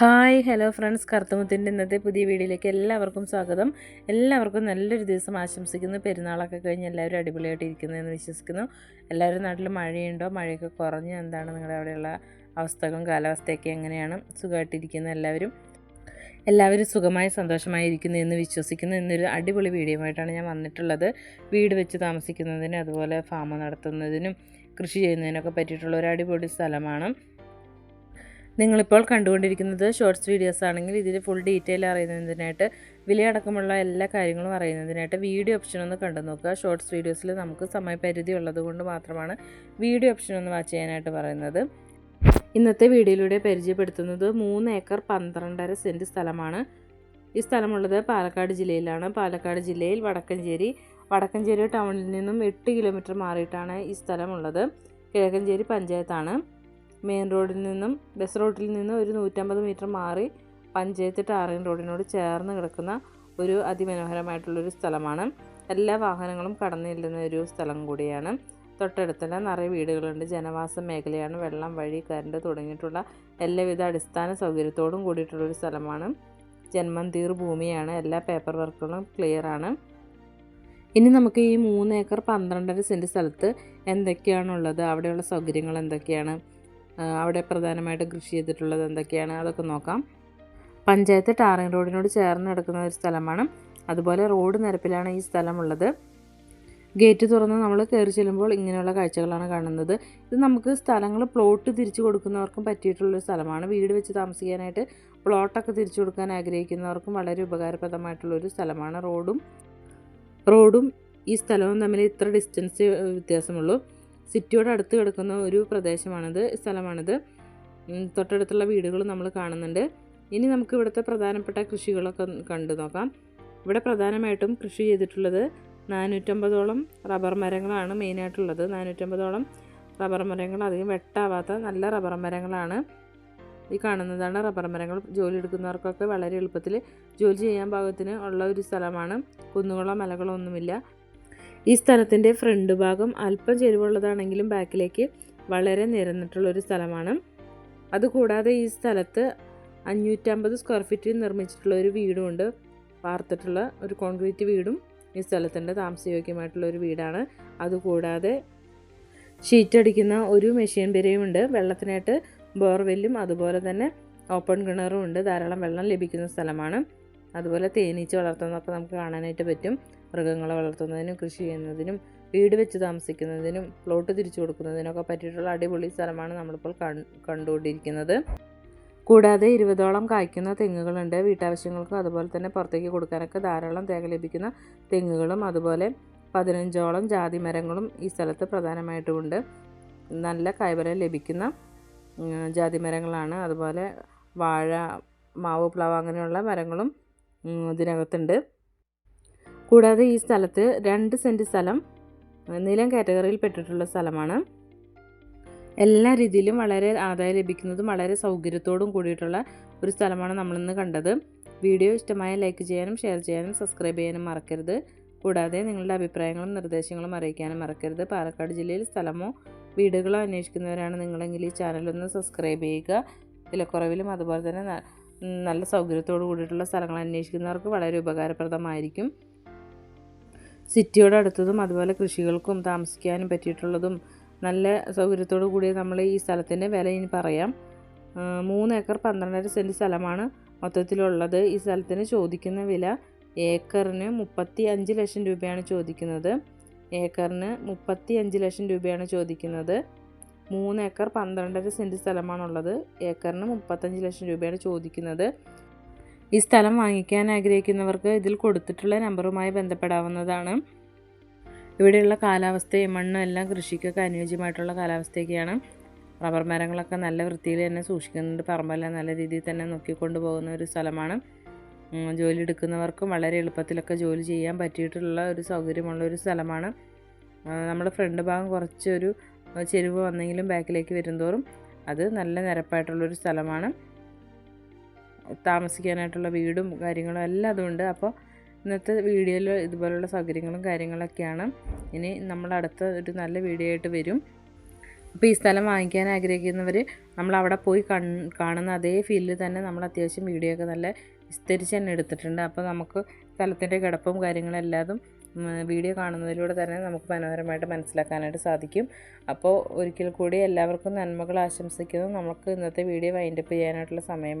Hi hello friends. കറുത്തമുത്തിന്റെ ഇന്നത്തെ പുതിയ വീഡിയോയിലേക്ക് എല്ലാവർക്കും സ്വാഗതം. എല്ലാവർക്കും നല്ലൊരു ദിവസം ആശംസിക്കുന്നു. പെരുന്നാളൊക്കെ കഴിഞ്ഞ് എല്ലാവരും അടിപൊളിയായിട്ട് ഇരിക്കുന്നു എന്ന് വിശ്വസിക്കുന്നു. എല്ലാവരും നാട്ടിൽ മഴയുണ്ടോ? മഴയൊക്കെ കുറഞ്ഞ്? എന്താണ് നിങ്ങളുടെ അവിടെയുള്ള അവസ്ഥകളും കാലാവസ്ഥയൊക്കെ എങ്ങനെയാണ്? സുഖമായിട്ടിരിക്കുന്നു എല്ലാവരും? എല്ലാവരും സുഖമായി സന്തോഷമായി ഇരിക്കുന്നു എന്ന് വിശ്വസിക്കുന്നു. ഇന്നൊരു അടിപൊളി വീഡിയോയുമായിട്ടാണ് ഞാൻ വന്നിട്ടുള്ളത്. വീട് വെച്ച് താമസിക്കുന്നതിനും അതുപോലെ ഫാം നടത്തുന്നതിനും കൃഷി ചെയ്യുന്നതിനൊക്കെ പറ്റിയിട്ടുള്ള ഒരു അടിപൊളി സ്ഥലമാണ്. നിങ്ങളിപ്പോൾ കണ്ടുകൊണ്ടിരിക്കുന്നത് ഷോർട്സ് വീഡിയോസ് ആണെങ്കിൽ ഇതിൽ ഫുൾ ഡീറ്റെയിൽ അറിയുന്നതിനായിട്ട് വിലയടക്കമുള്ള എല്ലാ കാര്യങ്ങളും അറിയുന്നതിനായിട്ട് വീഡിയോ ഓപ്ഷൻ ഒന്ന് കണ്ടു നോക്കുക. ഷോർട്സ് വീഡിയോസിൽ നമുക്ക് സമയപരിധി ഉള്ളതുകൊണ്ട് മാത്രമാണ് വീഡിയോ ഓപ്ഷൻ ഒന്ന് വാച്ച് ചെയ്യാനായിട്ട് പറയുന്നത്. ഇന്നത്തെ വീഡിയോയിലൂടെ പരിചയപ്പെടുത്തുന്നത് മൂന്ന് ഏക്കർ പന്ത്രണ്ടര സെന്റ് സ്ഥലമാണ്. ഈ സ്ഥലമുള്ളത് പാലക്കാട് ജില്ലയിലാണ്. പാലക്കാട് ജില്ലയിൽ വടക്കഞ്ചേരി വടക്കഞ്ചേരി ടൗണിൽ നിന്നും എട്ട് കിലോമീറ്റർ മാറിയിട്ടാണ് ഈ സ്ഥലമുള്ളത്. കിഴക്കഞ്ചേരി പഞ്ചായത്താണ്. മെയിൻ റോഡിൽ നിന്നും ബസ് റോഡിൽ നിന്നും ഒരു നൂറ്റമ്പത് മീറ്റർ മാറി പഞ്ചായത്ത് ടാറിംഗ് റോഡിനോട് ചേർന്ന് കിടക്കുന്ന ഒരു അതിമനോഹരമായിട്ടുള്ളൊരു സ്ഥലമാണ്. എല്ലാ വാഹനങ്ങളും കടന്നു ചെല്ലുന്ന ഒരു സ്ഥലം കൂടിയാണ്. തൊട്ടടുത്തെല്ലാം നിറയെ വീടുകളുണ്ട്. ജനവാസ മേഖലയാണ്. വെള്ളം വഴി കരണ്ട് തുടങ്ങിയിട്ടുള്ള എല്ലാവിധ അടിസ്ഥാന സൗകര്യത്തോടും കൂടിയിട്ടുള്ളൊരു സ്ഥലമാണ്. ജന്മന്തീർ ഭൂമിയാണ്. എല്ലാ പേപ്പർ വർക്കുകളും ക്ലിയറാണ് ഇനി നമുക്ക് ഈ മൂന്ന് ഏക്കർ പന്ത്രണ്ടര സെന്റ് സ്ഥലത്ത് എന്തൊക്കെയാണുള്ളത്? അവിടെയുള്ള സൗകര്യങ്ങൾ എന്തൊക്കെയാണ്? അവിടെ പ്രധാനമായിട്ട് കൃഷി ചെയ്തിട്ടുള്ളത് എന്തൊക്കെയാണ്? അതൊക്കെ നോക്കാം. പഞ്ചായത്ത് ടാറിംഗ് റോഡിനോട് ചേർന്ന് കിടക്കുന്ന ഒരു സ്ഥലമാണ്. അതുപോലെ റോഡ് നിരപ്പിലാണ് ഈ സ്ഥലമുള്ളത്. ഗേറ്റ് തുറന്ന് നമ്മൾ കയറി ചെല്ലുമ്പോൾ ഇങ്ങനെയുള്ള കാഴ്ചകളാണ് കാണുന്നത്. ഇത് നമുക്ക് സ്ഥലങ്ങൾ പ്ലോട്ട് തിരിച്ചു കൊടുക്കുന്നവർക്കും പറ്റിയിട്ടുള്ളൊരു സ്ഥലമാണ്. വീട് വെച്ച് താമസിക്കാനായിട്ട് പ്ലോട്ടൊക്കെ തിരിച്ചു കൊടുക്കാൻ ആഗ്രഹിക്കുന്നവർക്കും വളരെ ഉപകാരപ്രദമായിട്ടുള്ളൊരു സ്ഥലമാണ് റോഡും. റോഡും ഈ സ്ഥലവും തമ്മിൽ ഇത്ര ഡിസ്റ്റൻസ് വ്യത്യാസമുള്ളൂ. സിറ്റിയോട് അടുത്ത് കിടക്കുന്ന ഒരു പ്രദേശമാണിത് സ്ഥലമാണിത്. തൊട്ടടുത്തുള്ള വീടുകൾ നമ്മൾ കാണുന്നുണ്ട്. ഇനി നമുക്ക് ഇവിടുത്തെ പ്രധാനപ്പെട്ട കൃഷികളൊക്കെ കണ്ടു നോക്കാം. ഇവിടെ പ്രധാനമായിട്ടും കൃഷി ചെയ്തിട്ടുള്ളത് നാനൂറ്റമ്പതോളം റബ്ബർ മരങ്ങളാണ് മെയിനായിട്ടുള്ളത്. നാനൂറ്റമ്പതോളം റബ്ബർ മരങ്ങൾ അധികം വെട്ടാവാത്ത നല്ല റബ്ബർ മരങ്ങളാണ് ഈ കാണുന്നതാണ്. റബ്ബർ മരങ്ങൾ ജോലി എടുക്കുന്നവർക്കൊക്കെ വളരെ എളുപ്പത്തിൽ ജോലി ചെയ്യാൻ പാകത്തിന് ഉള്ള ഒരു സ്ഥലമാണ്. കുന്നുകളോ മലകളോ ഒന്നുമില്ല. ഈ സ്ഥലത്തിന്റെ ഫ്രണ്ട് ഭാഗം അല്പം ചെരുവുള്ളതാണെങ്കിലും ബാക്കിലേക്ക് വളരെ നിരന്നിട്ടുള്ളൊരു സ്ഥലമാണ്. അതുകൂടാതെ ഈ സ്ഥലത്ത് അഞ്ഞൂറ്റമ്പത് സ്ക്വയർ ഫീറ്റിൽ നിർമ്മിച്ചിട്ടുള്ള ഒരു വീടുമുണ്ട് വാർത്തിട്ടുള്ള ഒരു കോൺക്രീറ്റ് വീടും ഈ സ്ഥലത്തിന്റെ താമസയോഗ്യമായിട്ടുള്ള ഒരു വീടാണ്. അതുകൂടാതെ ഷീറ്റടിക്കുന്ന ഒരു മെഷീൻ പെരയുമുണ്ട് വെള്ളത്തിനായിട്ട് ബോർവെല്ലും അതുപോലെ തന്നെ ഓപ്പൺ കിണറും ഉണ്ട്. ധാരാളം വെള്ളം ലഭിക്കുന്ന സ്ഥലമാണ്. അതുപോലെ തേനീച്ച വളർത്തുന്നതൊക്കെ നമുക്ക് കാണാനായിട്ട് പറ്റും. മൃഗങ്ങളെ വളർത്തുന്നതിനും കൃഷി ചെയ്യുന്നതിനും വീട് വെച്ച് താമസിക്കുന്നതിനും പ്ലോട്ട് തിരിച്ചു കൊടുക്കുന്നതിനൊക്കെ പറ്റിയിട്ടുള്ള അടിപൊളി സ്ഥലമാണ് നമ്മളിപ്പോൾ കണ്ടുകൊണ്ടിരിക്കുന്നത്. കൂടാതെ ഇരുപതോളം കായ്ക്കുന്ന തെങ്ങുകളുണ്ട്. വീട്ടാവശ്യങ്ങൾക്കും അതുപോലെ തന്നെ പുറത്തേക്ക് കൊടുക്കാനൊക്കെ ധാരാളം തേങ്ങ ലഭിക്കുന്ന തെങ്ങുകളും അതുപോലെ പതിനഞ്ചോളം ജാതി മരങ്ങളും ഈ സ്ഥലത്ത് പ്രധാനമായിട്ടുമുണ്ട്. നല്ല കായ്ഫലം ലഭിക്കുന്ന ജാതി മരങ്ങളാണ്. അതുപോലെ വാഴ മാവ് പ്ലാവ് അങ്ങനെയുള്ള മരങ്ങളും ഇതിനകത്തുണ്ട്. കൂടാതെ ഈ സ്ഥലത്ത് രണ്ട് സെന്റ് സ്ഥലം നീലം കാറ്റഗറിയിൽ പെട്ടിട്ടുള്ള സ്ഥലമാണ്. എല്ലാ രീതിയിലും വളരെ ആദായം ലഭിക്കുന്നതും വളരെ സൗകര്യത്തോടും കൂടിയിട്ടുള്ള ഒരു സ്ഥലമാണ് നമ്മളിന്ന് കണ്ടത്. വീഡിയോ ഇഷ്ടമായ ലൈക്ക് ചെയ്യാനും ഷെയർ ചെയ്യാനും സബ്സ്ക്രൈബ് ചെയ്യാനും മറക്കരുത്. കൂടാതെ നിങ്ങളുടെ അഭിപ്രായങ്ങളും നിർദ്ദേശങ്ങളും അറിയിക്കാനും മറക്കരുത്. പാലക്കാട് ജില്ലയിൽ സ്ഥലമോ വീടുകളോ അന്വേഷിക്കുന്നവരാണ് നിങ്ങളെങ്കിൽ ഈ ചാനലൊന്ന് സബ്സ്ക്രൈബ് ചെയ്യുക. വിലക്കുറവിലും അതുപോലെ തന്നെ നല്ല സൗകര്യത്തോടു കൂടിയിട്ടുള്ള സ്ഥലങ്ങൾ അന്വേഷിക്കുന്നവർക്ക് വളരെ ഉപകാരപ്രദമായിരിക്കും. സിറ്റിയോട് അടുത്തതും അതുപോലെ കൃഷികൾക്കും താമസിക്കാനും പറ്റിയിട്ടുള്ളതും നല്ല സൗകര്യത്തോടു കൂടി നമ്മൾ ഈ സ്ഥലത്തിന്റെ വില ഇനി പറയാം. മൂന്ന് ഏക്കർ പന്ത്രണ്ടര സെന്റ് സ്ഥലമാണ് മൊത്തത്തിലുള്ളത്. ഈ സ്ഥലത്തിന് ചോദിക്കുന്ന വില ഏക്കറിന് മുപ്പത്തി അഞ്ച് ലക്ഷം രൂപയാണ് ചോദിക്കുന്നത്. ഏക്കറിന് മുപ്പത്തി അഞ്ച് ലക്ഷം രൂപയാണ് ചോദിക്കുന്നത്. മൂന്ന് ഏക്കർ പന്ത്രണ്ടര സെന്റ് സ്ഥലമാണുള്ളത്. ഏക്കറിന് മുപ്പത്തഞ്ച് ലക്ഷം രൂപയാണ് ചോദിക്കുന്നത്. ഈ സ്ഥലം വാങ്ങിക്കാൻ ആഗ്രഹിക്കുന്നവർക്ക് ഇതിൽ കൊടുത്തിട്ടുള്ള നമ്പറുമായി ബന്ധപ്പെടാവുന്നതാണ്. ഇവിടെയുള്ള കാലാവസ്ഥയും മണ്ണും എല്ലാം കൃഷിക്കൊക്കെ അനുയോജ്യമായിട്ടുള്ള കാലാവസ്ഥയൊക്കെയാണ്. റബ്ബർ മരങ്ങളൊക്കെ നല്ല വൃത്തിയിൽ തന്നെ സൂക്ഷിക്കുന്നുണ്ട്. പറമ്പെല്ലാം നല്ല രീതിയിൽ തന്നെ നോക്കിക്കൊണ്ട് പോകുന്ന ഒരു സ്ഥലമാണ്. ജോലി എടുക്കുന്നവർക്കും വളരെ എളുപ്പത്തിലൊക്കെ ജോലി ചെയ്യാൻ പറ്റിയിട്ടുള്ള ഒരു സൗകര്യമുള്ള ഒരു സ്ഥലമാണ്. നമ്മുടെ ഫ്രണ്ട് ഭാഗം കുറച്ചൊരു ചെരുവ് വന്നെങ്കിലും ബാക്കിലേക്ക് വരുന്തോറും അത് നല്ല നിരപ്പായിട്ടുള്ളൊരു സ്ഥലമാണ്. താമസിക്കാനായിട്ടുള്ള വീടും കാര്യങ്ങളും എല്ലാം അതുണ്ട്. അപ്പോൾ ഇന്നത്തെ വീഡിയോയിൽ ഇതുപോലുള്ള സൗകര്യങ്ങളും കാര്യങ്ങളൊക്കെയാണ്. ഇനി നമ്മൾ അടുത്ത ഒരു നല്ല വീഡിയോ ആയിട്ട് വരും. അപ്പോൾ ഈ സ്ഥലം വാങ്ങിക്കാൻ ആഗ്രഹിക്കുന്നവർ നമ്മൾ അവിടെ പോയി കാണുന്ന അതേ ഫീലിൽ തന്നെ നമ്മൾ അത്യാവശ്യം വീഡിയോ ഒക്കെ നല്ല വിസ്തരിച്ച് തന്നെ എടുത്തിട്ടുണ്ട്. അപ്പോൾ നമുക്ക് സ്ഥലത്തിന്റെ കിടപ്പും കാര്യങ്ങളെല്ലാതും വീഡിയോ കാണുന്നതിലൂടെ തന്നെ നമുക്ക് മനോഹരമായിട്ട് മനസ്സിലാക്കാനായിട്ട് സാധിക്കും. അപ്പോൾ ഒരിക്കൽ കൂടി എല്ലാവർക്കും നന്മകൾ ആശംസിക്കുന്നു. നമുക്ക് ഇന്നത്തെ വീഡിയോ വൈൻഡപ്പ് ചെയ്യാനായിട്ടുള്ള സമയം